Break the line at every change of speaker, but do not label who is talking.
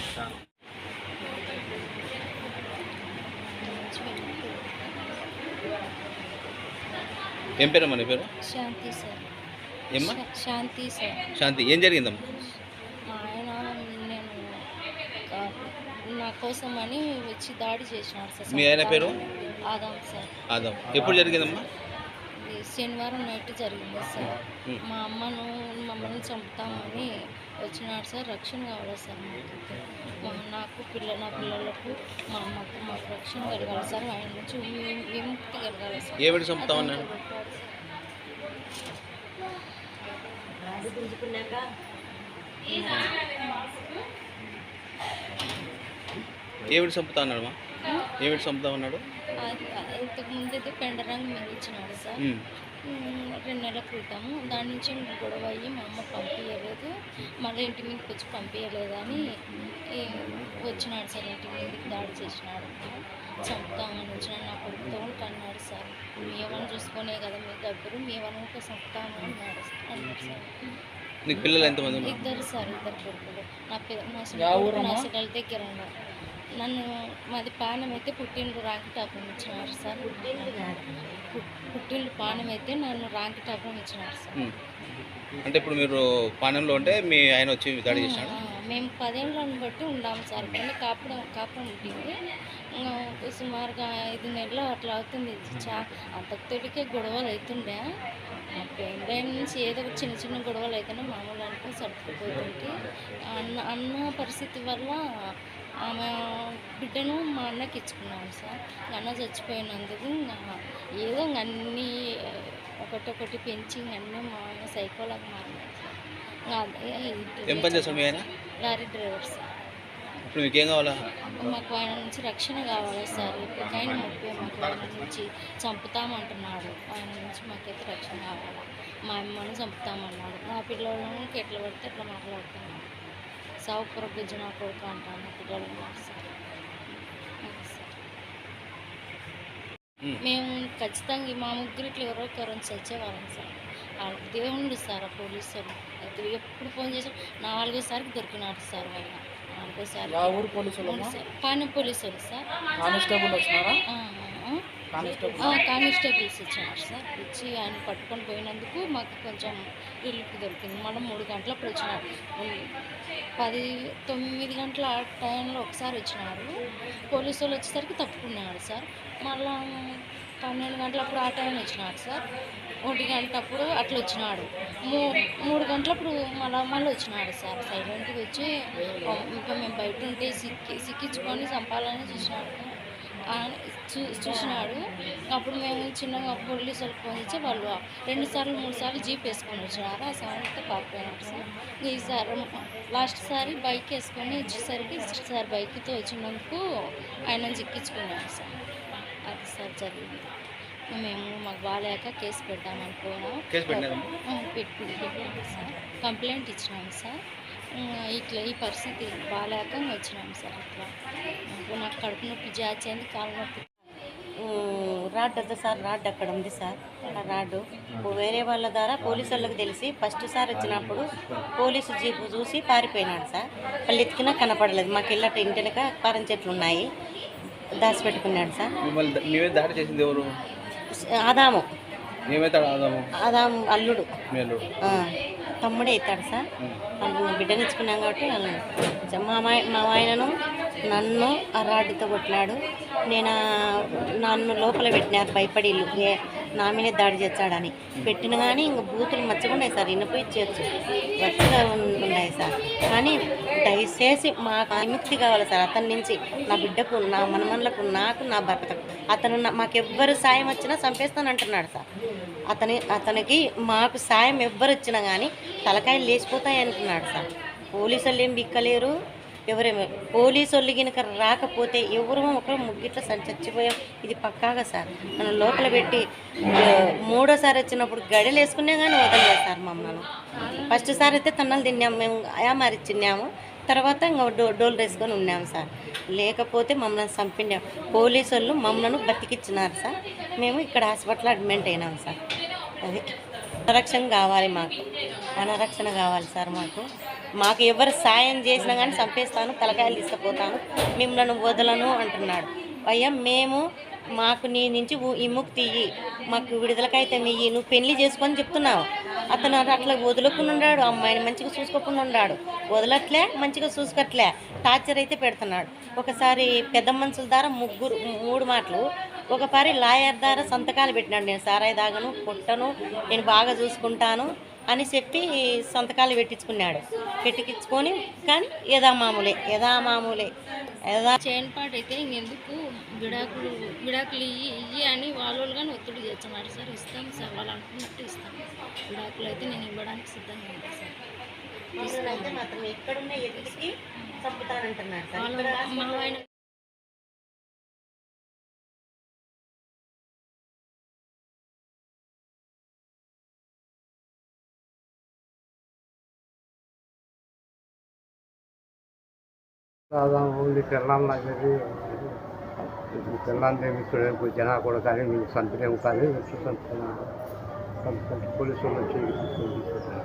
ఇస్తాను
ఏం పేరమ్మా నీ పేరు?
శాంతి సార్.
ఏమ్మా?
శాంతి సార్.
శాంతి. ఏం జరిగిందమ్మా?
మా ఆయన నేను నా కోసం అని వచ్చి దాడి చేసినాడు సార్.
మీ ఆయన పేరు?
ఆదాం సార్.
ఆదాం. ఎప్పుడు జరిగిందమ్మా?
శనివారం నైట్ జరిగింది సార్. మా అమ్మను మమ్మల్ని చంపుతామని వచ్చినాడు సార్ రక్షణ కావాలి సార్ మాకు మా నాకు పిల్ల నా పిల్లలకు మా అమ్మకు మాకు రక్షణ కలగాలి సార్. ఆయన నుంచి విముక్తి కలగాలి సార్.
ఏ విడి చంపుతా ఉన్నాడు ఏ విడి చంపుతా ఉన్నాడు?
ఇంతకు ముందు అయితే పెండరంగు మిగిలిచ్చినాడు సార్. రెండు నెలల క్రితము దాని నుంచి ఇంక గొడవ అయ్యి మా అమ్మ పంపించలేదు మళ్ళీ ఇంటి మీదకి వచ్చి పంపించలేదని వచ్చినాడు సార్ ఇంటి మీదకి దాడి చేసినాడు. చంపుతామని వచ్చినాడు నా కొడుకుతో కూడా కన్నాడు సార్. మేమని చూసుకునే కదా మీ దగ్గర మేమని ఒక చంపుతామని అన్నాడు అన్నాడు సార్.
పిల్లలు ఎంతమంది ఉన్నారు?
ఇద్దరు సార్ ఇద్దరు కొడుకులు. నా పెద్ద నా దగ్గర ఉన్నారు. నన్ను మాది పానం అయితే పుట్టిండ్రు రాంకిటాపం ఇచ్చినారు సార్. పుట్- పుట్టిండ్రు పానం అయితే నన్ను రాంకిటాపం ఇచ్చినారు సార్.
అంటే ఇప్పుడు మీరు పానెంలో ఉంటే మీ ఆయన వచ్చి దాడి చేసినాడు
ఆ, మేము పదేళ్ళని బట్టి ఉండాము సార్. కానీ కాపురం కాపురం ఉంటుంది ఇంకా సుమారుగా ఐదు నెలలు అట్లా అవుతుంది. చా అంతటికే గొడవలు అవుతుండే పెళ్ళైన నుంచి ఏదో ఒక చిన్న చిన్న గొడవలు అయితేనే మామూలు అనుకుని సర్దుకుపోతుంటే అన్న అన్న పరిస్థితి వల్ల ఆమె బిడ్డను మా అన్నకి ఇచ్చుకున్నాను సార్. అన్న చచ్చిపోయినందుకు ఏదో ఇంక అన్నీ ఒకటొకటి పెంచి అన్నీ మా అన్న సైకోలాగా మారినాడు సార్.
మీ ఆయన?
Lorry driver sir.
ఇప్పుడు మీకేం కావాలా?
మాకు ఆయన నుంచి రక్షణ కావాలి సార్? ఎప్పటికైనా ముప్పై మాకు ఆయన నుంచి చంపుతామంటున్నాడు. ఆయన నుంచి మాకైతే రక్షణ కావాలి? మా అమ్మను చంపుతామన్నాడు. నా పిల్లలను ఎట్లా పడితే అట్లా మాట్లాడుతున్నాడు. సావుపుర గుజ్జు నా కొడుకు అంటాను పిల్లలు. మేము ఖచ్చితంగా మా ముగ్గురిట్లో ఎవరో ఒకరు చచ్చేవాళ్ళం సార్. ఆ దేవుడు సార్ ఆ పోలీసులు. అయితే ఎప్పుడు ఫోన్ చేసి నాలుగోసారికి దొరికినాడు సార్ ఆయన. నాలుగోసారి? పానీ పోలీసులు సార్. కానిస్టేబుల్స్. ఇచ్చినారు సార్. ఇచ్చి ఆయన పట్టుకొని పోయినందుకు మాకు కొంచెం రిలీఫ్ దొరికింది. మనం మూడు గంటలప్పుడు అప్పుడు ఉమ్, పది తొమ్మిది గంటల ఆ టైంలో ఒకసారి వచ్చినారు. పోలీసు వాళ్ళు వచ్చేసరికి తప్పుకున్నాడు సార్. మళ్ళా పన్నెండు గంటలప్పుడు ఆ టైం వచ్చినాడు సార్. ఒంటి గంటప్పుడు అట్లా వచ్చినాడు. మూ మూడు గంటలప్పుడు మళ్ళీ మళ్ళీ వచ్చినాడు సార్. సైలెంట్గా వచ్చి ఇంకా మేము బయట ఉంటే సిక్కి సిక్కించుకొని చంపాలని చూసినాడు చూసినాడు. అప్పుడు మేము చిన్నగా పోలీసు వాళ్ళకి ఫోన్ ఇచ్చి వాళ్ళు రెండు సార్లు మూడు సార్లు జీప్ వేసుకొని వచ్చినారు. ఆ సౌండ్తో పారిపోయినాడు సార్. ఈసారి లాస్ట్ సారి బైక్ వేసుకొని వచ్చేసరికి సార్ బైక్తో వచ్చినందుకు ఆయన చిక్కించుకున్నాడు సార్. అది సార్ జరిగింది. మేము మాకు బాగాలేక కేసు పెడదామని పోయినాం.
కేసు పెట్టినారమ్మా
ఆ, పెట్టి పెట్టాము సార్. కంప్లైంట్ ఇచ్చినాము సార్. ఇట్లా ఈ పరిస్థితి బాగాలేక వచ్చినాము సార్ ఇట్లా నాకు నాకు కడుపు నొప్పి జాచింది కాలు నొప్పి.
రాడ్ వద్ద సార్ రాడ్ అక్కడ ఉంది సార్. ఆ రాడ్డు వేరే వాళ్ళ ద్వారా పోలీసు వాళ్ళకి తెలిసి ఫస్ట్ సార్ వచ్చినప్పుడు పోలీసు జీపు చూసి పారిపోయినాడు సార్. వాళ్ళు ఎత్తికినా కనపడలేదు. మాకు ఇళ్ళట ఇంటినక పారం చెట్లు ఉన్నాయి. దాచిపెట్టుకున్నాడు సార్.
మిమ్మల్ని ద- మీవే దాడి చేసింది ఎవరు?
ఆదాము.
ఆదాము.
అల్లుడు. తమ్ముడే అవుతాడు సార్. వాళ్ళు బిడ్డనిచ్చుకున్నాం కాబట్టి వాళ్ళు మా మా ఆయనను నన్ను ఆ రాడ్డుతో కొట్లాడు నేను నన్ను లోపల పెట్టినారు భయపడి ఇల్లు. నా మీదే దాడి చేస్తాడని. పెట్టిన కానీ ఇంక బూతులు మచ్చగున్నాయి సార్ ఇన్నపోయి ఇచ్చేయచ్చు. వచ్చిగా ఉన్నాయి సార్. కానీ దయచేసి మాకు విముక్తి కావాలి సార్ అతని నుంచి. నా బిడ్డకు నా మనమనులకు నాకు నా భర్తకు. అతను మాకెవ్వరు సాయం వచ్చినా చంపేస్తాను అంటున్నాడు సార్. అతని అతనికి మాకు సాయం ఎవ్వరు వచ్చినా కానీ తలకాయలు లేచిపోతాయి అంటున్నాడు సార్. పోలీసులు ఏం బిక్కలేరు. ఎవరేమో పోలీసు వాళ్ళు గినక రాకపోతే ఎవరో ఒకరు ముగ్గిట్ల సరి చచ్చిపోయాం ఇది పక్కాగా సార్. మనం లోపల పెట్టి మూడోసారి వచ్చినప్పుడు గడిలు వేసుకునే కానీ వదలలేదు సార్ మమ్మల్ని. ఫస్ట్ సారి అయితే తన్నలు తిన్నాము మేము అయామారి తిన్నాము. తర్వాత ఇంకా డో డోలు వేసుకొని ఉన్నాము సార్. లేకపోతే మమ్మల్ని చంపిండాం పోలీసు వాళ్ళు మమ్మల్ని బతికిచ్చినారు సార్. మేము ఇక్కడ హాస్పిటల్ అడ్మిట్ అయినాం సార్. అది. అనరక్షణ కావాలి మాకు. అనరక్షణ కావాలి సార్ మాకు. మాకు ఎవరు సాయం చేసినా కానీ చంపేస్తాను తలకాయలు తీసుకుపోతాను మిమ్మల్ని వదలను అంటున్నాడు. అయ్యా మేము మాకు నీ నుంచి విముక్తి ఇయ్యి మాకు విడుదలకైతే ఇయ్యి నువ్వు పెళ్ళి చేసుకొని చెప్తున్నావు. అతను అట్లా వదులుకుని ఉన్నాడు అమ్మాయిని మంచిగా చూసుకోకుండా ఉన్నాడు వదలట్లే మంచిగా చూసుకోట్లే టార్చర్ అయితే పెడుతున్నాడు. ఒకసారి పెద్ద మనుషుల ద్వారా ముగ్గురు మూడు మాటలు. ఒకసారి లాయర్ ద్వారా సంతకాలు పెట్టినాడు. నేను సారాయి దాగను పుట్టను నేను బాగా చూసుకుంటాను. అని చెప్పి సంతకాలు పెట్టించుకున్నాడు. పెట్టించుకొని కానీ యథా మామూలే యథా మామూలే. యథా
చేయనిపాటు అయితే ఇంకెందుకు? విడాకులు విడాకులు ఇయ్యి ఇయ్యి అని వాళ్ళు కానీ ఒత్తిడి చేస్తున్నారు సార్ ఇస్తాం సార్ వాళ్ళు అనుకున్నట్టు ఇస్తాం. విడాకులు అయితే నేను ఇవ్వడానికి సిద్ధంగా ఉంటాను సార్.
అయితే మాత్రం ఎక్కడున్న ఎదుటికి చంపుతానంటున్నాడు సార్.
వాళ్ళు
ఇక్కడ
మా ఆయన
దాదా ఉంది పిల్లం నగది పిల్లం జనా కూడా కానీ మీకు సంతలేము కానీ వచ్చి సంతున్నాను పోలీసులు వచ్చి తీసుకుంటారు.